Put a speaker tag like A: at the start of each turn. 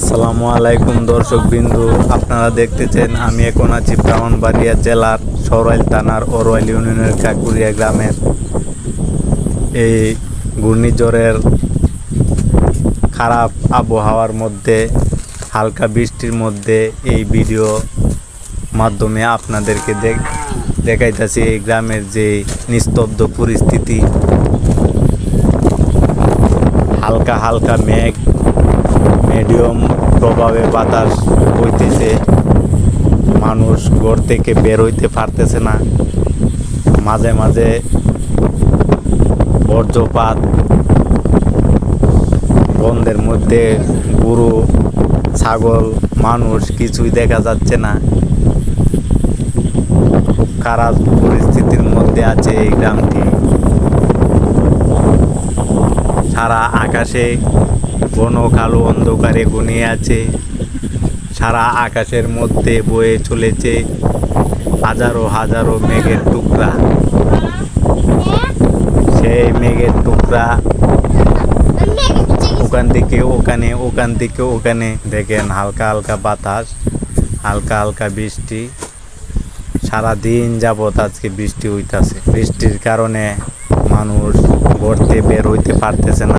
A: আসসালামু আলাইকুম দর্শক বিন্দু, আপনারা দেখতেছেন আমি এখন আছি ব্রাহ্মণবাড়িয়া জেলার সরাইল থানার অরওয়াইল ইউনিয়নের কাকুরিয়া গ্রামের। এই ঘূর্ণিঝড়ের খারাপ আবহাওয়ার মধ্যে, হালকা বৃষ্টির মধ্যে এই ভিডিও মাধ্যমে আপনাদেরকে দেখ, দেখাইতেছি এই গ্রামের যে নিস্তব্ধ পরিস্থিতি। হালকা হালকা মেঘ মিডিয়াম প্রভাবে বাতাস বইতেছে। মানুষ ঘর থেকে বের হইতে পারতেছে না। মাঝে মাঝে বর্জ্যপাত বন্ধের মধ্যে গরু, ছাগল, মানুষ কিছুই দেখা যাচ্ছে না। খুব খারাপ পরিস্থিতির মধ্যে আছে এই গ্রামটি। সারা আকাশে ঘন কালো অন্ধকারে ঘনিয়ে আছে। সারা আকাশের মধ্যে বয়ে চলেছে হাজারো হাজারো মেঘের টুকরা। সেই মেঘের টুকরা ওখান থেকে ওখানে, ওখান থেকে ওখানে। দেখেন হালকা হালকা বাতাস, হালকা হালকা বৃষ্টি। সারা দিন যাবত আজকে বৃষ্টি হইতাছে। বৃষ্টির কারণে মানুষ ঘরতে বের হইতে পারতেছে না।